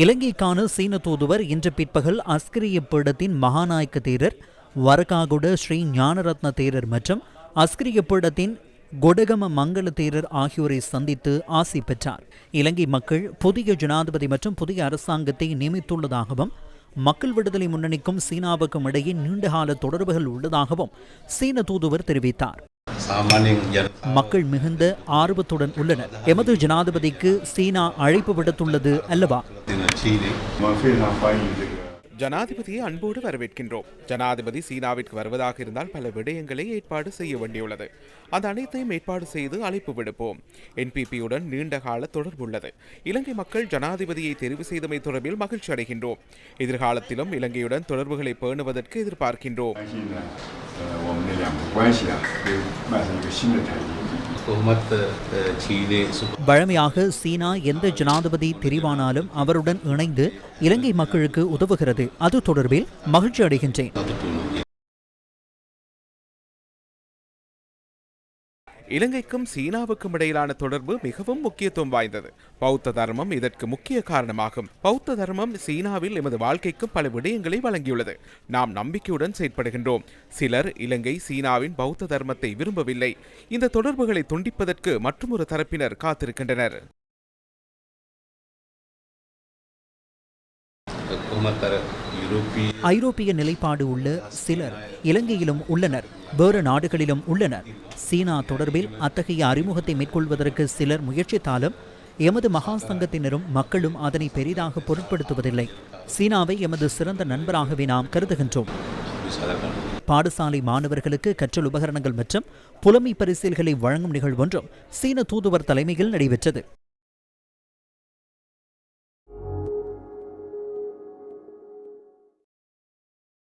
இலங்கைக்கான சீன தூதுவர் இன்று பிற்பகல் அஸ்கிரிய பீடத்தின் மகாநாயக்க தேரர் வரகாகுட ஸ்ரீ ஞானரத்ன தேரர் மற்றும் அஸ்கிரிய பீடத்தின் கொடகம மங்கள தேரர் ஆகியோரை சந்தித்து ஆசி பெற்றார். இலங்கை மக்கள் புதிய ஜனாதிபதி மற்றும் புதிய அரசாங்கத்தை நியமித்துள்ளதாகவும் மக்கள் விடுதலை முன்னணிக்கும் சீனாவுக்கும் இடையே நீண்டகால தொடர்புகள் உள்ளதாகவும் சீன தூதுவர் தெரிவித்தார். மக்கள் மிகுந்த ஆர்வத்துடன் உள்ளனர் எமது ஜனாதிபதிக்கு சீனா அழைப்பு விடுத்துள்ளது அல்லவா ஜனாதிபதியை அன்போடு வரவேற்கின்றோம். ஜனாதிபதி சீனாவிற்கு வருவதாக இருந்தால் பல விடயங்களை ஏற்பாடு செய்ய வேண்டியுள்ளது. அந்த அனைத்தையும் ஏற்பாடு செய்து அழைப்பு விடுப்போம். என்பிபியுடன் நீண்ட கால தொடர்பு உள்ளது. இலங்கை மக்கள் ஜனாதிபதியை தெரிவு செய்தமை தொடர்பில் மகிழ்ச்சி அடைகின்றோம். எதிர்காலத்திலும் இலங்கையுடன் தொடர்புகளை பேணுவதற்கு எதிர்பார்க்கின்றோம். Uh, uh, வழமையாக சீனா எந்த ஜனாதிபதி தெரிவானாலும் அவருடன் இணைந்து இலங்கை மக்களுக்கு உதவுகிறது. அது தொடர்பில் மகிழ்ச்சி அடைகின்றேன். இலங்கைக்கும் சீனாவுக்கும் இடையிலான தொடர்பு மிகவும் முக்கியத்துவம் வாய்ந்தது. பௌத்த தர்மம் இதற்கு முக்கிய காரணமாகும். பௌத்த தர்மம் சீனாவில் எமது வாழ்க்கைக்கும் பல விடயங்களை வழங்கியுள்ளது. நாம் நம்பிக்கையுடன் செயற்படுகின்றோம். சிலர் இலங்கை சீனாவின் பௌத்த தர்மத்தை விரும்பவில்லை. இந்த தொடர்புகளை துண்டிப்பதற்கு மற்றொரு தரப்பினர் காத்திருக்கின்றனர். உமத்தரர் ஐரோப்பிய நிலைப்பாடு உள்ள சிலர் இலங்கையிலும் உள்ளனர். வேறு நாடுகளிலும் உள்ளனர். சீனா தொடர்பில் அத்தகைய அறிமுகத்தை மேற்கொள்வதற்கு சிலர் முயற்சித்தாலும் எமது மகா சங்கத்தினரும் மக்களும் அதனை பெரிதாக பொருட்படுத்துவதில்லை. சீனாவை எமது சிறந்த நண்பராகவே நாம் கருதுகின்றோம். பாடசாலை மாணவர்களுக்கு கற்றல் உபகரணங்கள் மற்றும் புலமை பரிசீல்களை வழங்கும் நிகழ்வொன்றும் சீன தூதுவர் தலைமையில் நடைபெற்றது.